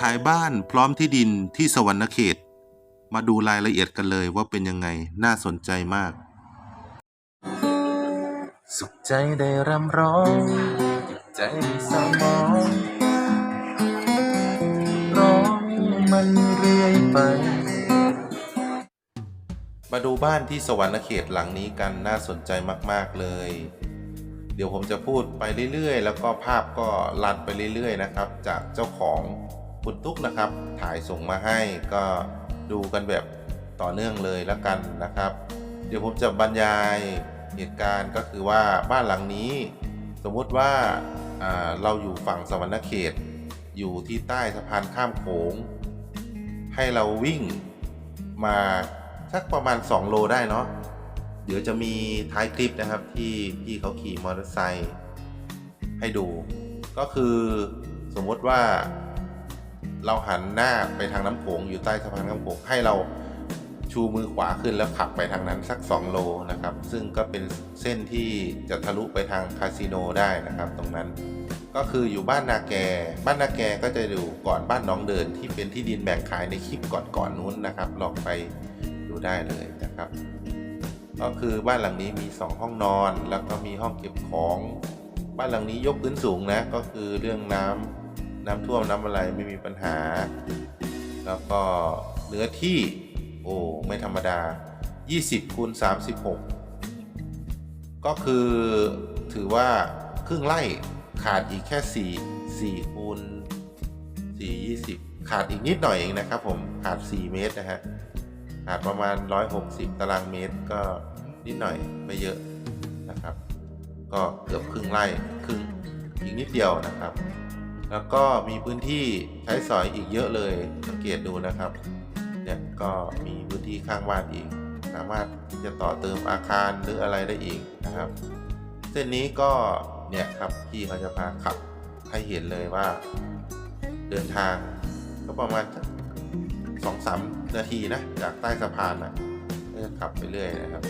ขายบ้านพร้อมที่ดินที่สวรรณเขต มาดูรายละเอียดกันเลยว่าเป็นยังไงน่าสนใจมาก สุขใจได้รำร้องจิตใจได้เศร้าหมองร้องมันเรื่อยไป มาดูบ้านที่สวรรณเขตหลังนี้กันน่าสนใจมาก ๆ เลย เดี๋ยวผมจะพูดไปเรื่อย ๆ แล้วก็ภาพก็ลันไปเรื่อย ๆ นะครับ จากเจ้าของ คุณตุ๊กนะครับ ถ่ายส่งมาให้ก็ดูกันแบบต่อเนื่องเลยแล้วกันนะครับ เดี๋ยวผมจะบรรยายเหตุการณ์ก็คือว่าบ้านหลังนี้ สมมติว่าอ่าเราอยู่ฝั่งสวรรณเขต อยู่ที่ใต้สะพานข้ามโขง ให้เราวิ่งมาสักประมาณ 2 โลได้เนาะเดี๋ยวจะมีท้ายคลิปนะครับที่พี่เขาขี่มอเตอร์ไซค์ให้ดู ก็คือสมมติว่า เราหันหน้าไปทางน้ำโขงอยู่ใต้สะพานน้ำโขงให้เราชูมือขวาขึ้นแล้วขับไปทางนั้นสัก 2 โลนะครับ ซึ่งก็เป็นเส้นที่จะทะลุไปทางคาสิโนได้นะครับ ตรงนั้นก็คืออยู่บ้านนาแก บ้านนาแกก็จะอยู่ก่อนบ้านน้องเดินที่เป็นที่ดินแบ่งขายในคลิปก่อนๆนู้นนะครับ ลองไปดูได้เลยนะครับ ก็คือบ้านหลังนี้มี 2 ห้องนอนแล้วก็มีห้องเก็บของ บ้านหลังนี้ยกพื้นสูงนะก็คือเรื่องน้ำ น้ำท่วมน้ำอะไรไม่มีปัญหา แล้วก็เนื้อที่โอ้ไม่ธรรมดา 20คูณ36 ก็คือถือว่าครึ่งไร่ขาดอีกแค่ 4 4คูณ4 20 ขาดอีกนิดหน่อยเองนะครับผมขาด 4 เมตรนะฮะขาดประมาณ 160 ตารางเมตรก็นิดหน่อยไม่เยอะนะครับ ก็เกือบครึ่งไร่ครึ่งอีกนิดเดียวนะครับ แล้วก็มีพื้นที่ใช้สอยอีกเยอะเลยสังเกตดูนะครับเนี่ยก็มีพื้นที่ข้างบ้านอีก สามารถจะต่อเติมอาคารหรืออะไรได้อีกนะครับ เส้นนี้ก็เนี่ยครับพี่เขาจะพาขับให้เห็นเลยว่า เดินทางก็ประมาณสักสองสามนาทีนะจากใต้สะพานนะก็จะขับไปเรื่อยนะครับ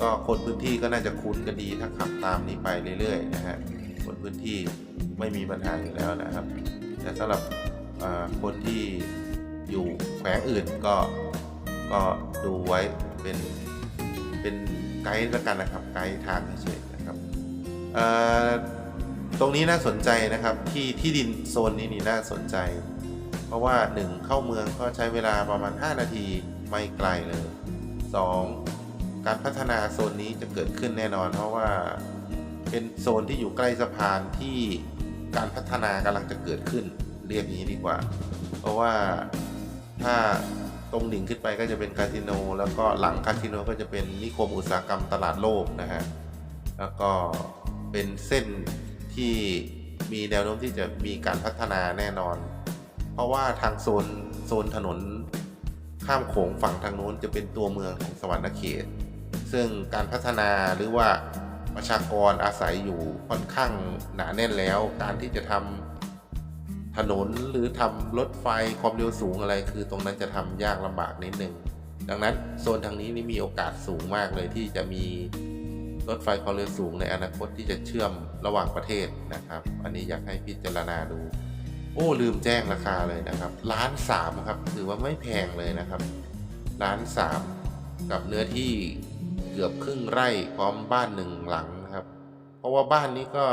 ก็คนพื้นที่ก็น่าจะคุ้นกันดีถ้าขับตามนี้ไปเรื่อยๆนะฮะ คนพื้นที่ไม่มีปัญหาอยู่แล้วนะครับ แต่สำหรับคนที่อยู่แขวงอื่นก็ก็ดูไว้เป็นเป็นไกด์แล้วกันนะครับไกด์ทางเฉยๆนะครับตรงนี้น่าสนใจนะครับที่ที่ดินโซนนี้นี่น่าสนใจ เพราะว่า 1 เข้าเมืองก็ใช้เวลาประมาณ 5 นาทีไม่ไกลเลย 2. การพัฒนาโซนนี้จะเกิดขึ้นแน่นอน เพราะว่า เป็นโซนที่อยู่ใกล้สะพานที่การพัฒนากำลังจะเกิดขึ้น เรียกนี้ดีกว่า เพราะว่าถ้าตรงดิ่งขึ้นไปก็จะเป็นคาสิโน แล้วก็หลังคาสิโนก็จะเป็นนิคมอุตสาหกรรมตลาดโลกนะฮะ แล้วก็เป็นเส้นที่มีแนวโน้มที่จะมีการพัฒนาแน่นอน เพราะว่าทางโซนโซนถนนข้ามโขงฝั่งทางโน้นจะเป็นตัวเมืองของสวรรณเขต ซึ่งการพัฒนาหรือว่า ประชากรอาศัยอยู่ค่อนข้างหนาแน่นแล้ว การที่จะทำถนนหรือทำรถไฟความเร็วสูงอะไร คือตรงนั้นจะทำยากลำบากนิดนึงดังนั้นโซนทางนี้นี่มีโอกาสสูงมากเลยที่จะมีรถไฟความเร็วสูงในอนาคตที่จะเชื่อมระหว่างประเทศนะครับ อันนี้อยากให้พิจารณาดู โอ้ลืมแจ้งราคาเลยนะครับล้านสามครับถือว่าไม่แพงเลยนะครับล้านสามกับเนื้อที่ กือบครึ่งไร่พร้อมบ้านหนึ่งหลังนะครับ เพราะว่าบ้านนี้ก็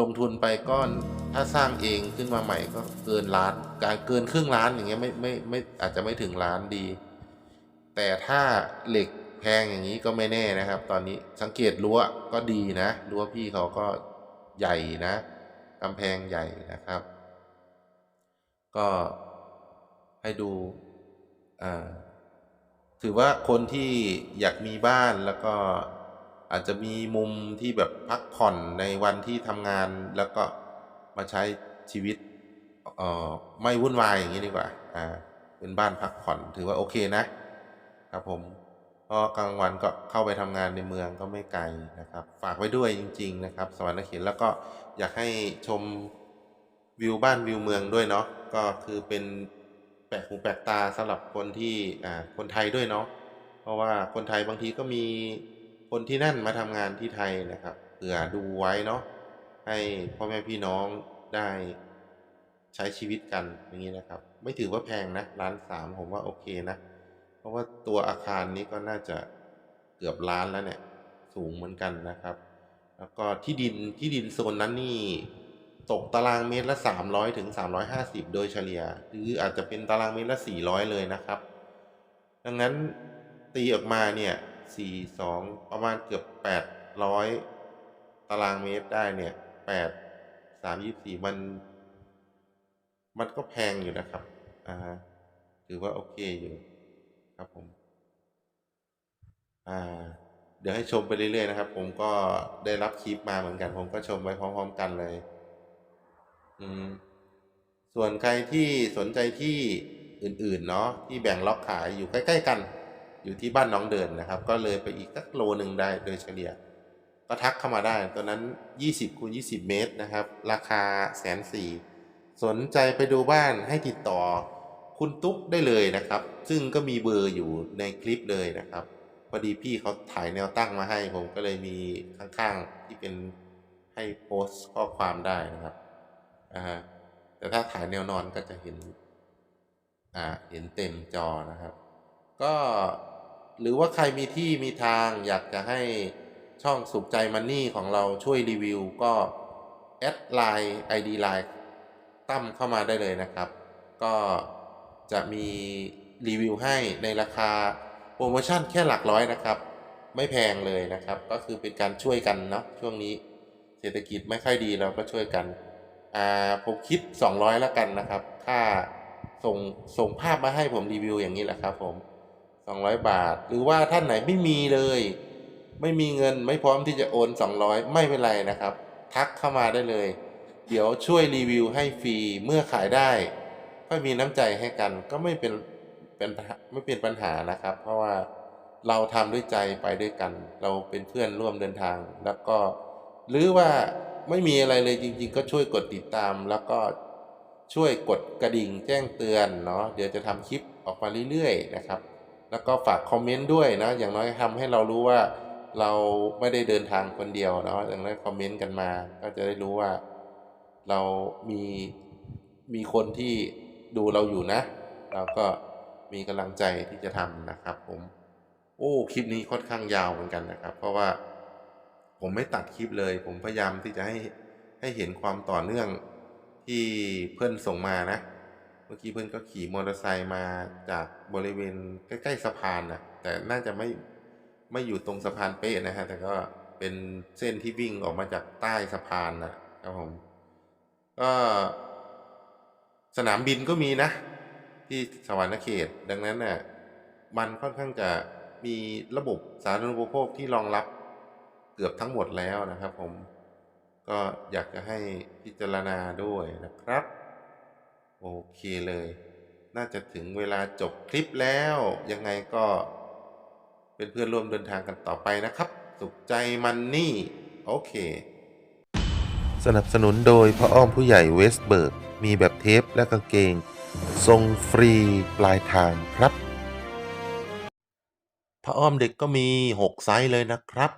ลงทุนไปก้อนถ้าสร้างเองขึ้นมาใหม่ก็เกินล้านการเกินครึ่งล้านอย่างเงี้ยไม่ไม่ไม่อาจจะไม่ถึงล้านดี แต่ถ้าเหล็กแพงอย่างนี้ก็ไม่แน่นะครับ ตอนนี้สังเกตรั้วก็ดีนะรั้วพี่เขาก็ใหญ่นะกำแพงใหญ่นะครับ ก็ให้ดูอ่า ถือว่าคนที่อยากมีบ้านแล้วก็อาจจะมีมุมที่แบบพักผ่อนในวันที่ทำงานแล้วก็มาใช้ชีวิตเอ่อไม่วุ่นวายอย่างนี้ดีกว่า อ่า เป็นบ้านพักผ่อนถือว่าโอเคนะ ครับผมเพราะกลางวันก็เข้าไปทำงานในเมืองก็ไม่ไกลนะครับ ฝากไว้ด้วยจริง ๆ นะครับ สวรรณเขตแล้วก็อยากให้ชมวิวบ้านวิวเมืองด้วยเนาะก็คือเป็น ปลกหูแปลกตาสำหรับคนที่อ่าคนไทยด้วยเนาะเพราะว่าคนไทยบางทีก็มีคนที่นั่นมาทำงานที่ไทยนะครับเผื่อดูไว้เนาะให้พ่อแม่พี่น้องได้ใช้ชีวิตกันอย่างนี้นะครับ ไม่ถือว่าแพงนะล้านสามผมว่าโอเคนะ เพราะว่าตัวอาคารนี้ก็น่าจะเกือบล้านแล้วเนี่ย สูงเหมือนกันนะครับ แล้วก็ที่ดินที่ดินโซนนั้นนี่ ตกตารางเมตรละ 300ถึง350 โดยเฉลี่ย หรืออาจจะเป็นตารางเมตรละ 400 เลยนะครับ ดังนั้นตีออกมาเนี่ย4 2 ประมาณเกือบ 800 ตารางเมตรได้เนี่ย8 3 24 มัน มันก็แพงอยู่นะครับอ่าถือว่าโอเคอยู่ครับผมอ่าเดี๋ยวให้ชมไปเรื่อยๆนะครับ ผมก็ได้รับคลิปมาเหมือนกัน ผมก็ชมไปพร้อม ๆ กันเลย ส่วนใครที่สนใจที่อื่นๆเนาะที่แบ่งล็อกขายอยู่ใกล้ ๆ กัน อยู่ที่บ้านน้องเดินนะครับ ก็เลยไปอีกสักโลหนึ่งได้โดยเฉลี่ย ก็ทักเข้ามาได้ตัวนั้น 20คูณ20 เมตรนะครับ ราคาแสนสี่สนใจไปดูบ้านให้ติดต่อคุณตุ๊กได้เลยนะครับ ซึ่งก็มีเบอร์อยู่ในคลิปเลยนะครับพอดีพี่เขาถ่ายแนวตั้งมาให้ผมก็เลยมีข้างๆที่เป็นให้โพสต์ข้อความได้นะครับ อ่าฮะแต่ถ้าถ่ายแนวนอนก็จะเห็นอ่าเห็นเต็มจอนะครับ ก็หรือว่าใครมีที่มีทางอยากจะให้ช่องสุขใจมันนี่ของเราช่วยรีวิวก็ แอดไลน์ ID ไลน์ตั้มเข้ามาได้เลยนะครับ ก็จะมีรีวิวให้ในราคาโปรโมชั่นแค่หลักร้อยนะครับ ไม่แพงเลยนะครับ ก็คือเป็นการช่วยกันเนาะช่วงนี้เศรษฐกิจไม่ค่อยดีเราก็ช่วยกัน อ่าผมคิด 200แล้วกันนะครับ ค่าส่งส่งภาพมาให้ผมรีวิวอย่างนี้แหละครับผม 200 บาท หรือว่าท่านไหนไม่มีเลย ไม่มีเงินไม่พร้อมที่จะโอน 200 ไม่เป็นไรนะครับ ทักเข้ามาได้เลย เดี๋ยวช่วยรีวิวให้ฟรีเมื่อขายได้ก็มีน้ำใจให้กันก็ไม่เป็นเป็นไม่เป็นปัญหานะครับ เพราะว่าเราทำด้วยใจไปด้วยกัน เราเป็นเพื่อนร่วมเดินทาง แล้วก็หรือว่า ไม่มีอะไรเลยจริง ๆ ก็ช่วยกดติดตาม แล้วก็ช่วยกดกระดิ่งแจ้งเตือนเนาะเดี๋ยวจะทำคลิปออกมาเรื่อยๆนะครับ แล้วก็ฝากคอมเมนต์ด้วยนะอย่างน้อยทำให้เรารู้ว่าเราไม่ได้เดินทางคนเดียวเนาะอย่างน้อยคอมเมนต์กันมา ก็จะได้รู้ว่าเรามีมีคนที่ดูเราอยู่นะ เราก็มีกำลังใจที่จะทำนะครับผม โอ้ คลิปนี้ค่อนข้างยาวเหมือนกันนะครับ เพราะว่า ผมไม่ตัดคลิปเลย ผมพยายามที่จะให้ให้เห็นความต่อเนื่องที่เพื่อนส่งมานะ เมื่อกี้เพื่อนก็ขี่มอเตอร์ไซค์มาจากบริเวณใกล้ๆสะพานนะแต่น่าจะไม่ไม่อยู่ตรงสะพานเป๊ะนะฮะแต่ก็เป็นเส้นที่วิ่งออกมาจากใต้สะพานนะครับผมก็สนามบินก็มีนะ ที่สวรรณเขต ดังนั้นน่ะมันค่อนข้างจะมีระบบสาธารณูปโภคที่รองรับ เกือบทั้งหมดแล้วนะครับผมก็อยากจะให้พิจารณาด้วยนะครับ โอเคเลย น่าจะถึงเวลาจบคลิปแล้ว ยังไงก็เป็นเพื่อนร่วมเดินทางกันต่อไปนะครับ สุขใจมันนี่ โอเค สนับสนุนโดยพระอ้อมผู้ใหญ่เวสเบิร์ก มีแบบเทปและกางเกง ทรงฟรีปลายทางครับพระอ้อมเด็กก็มี 6 ไซส์เลยนะครับ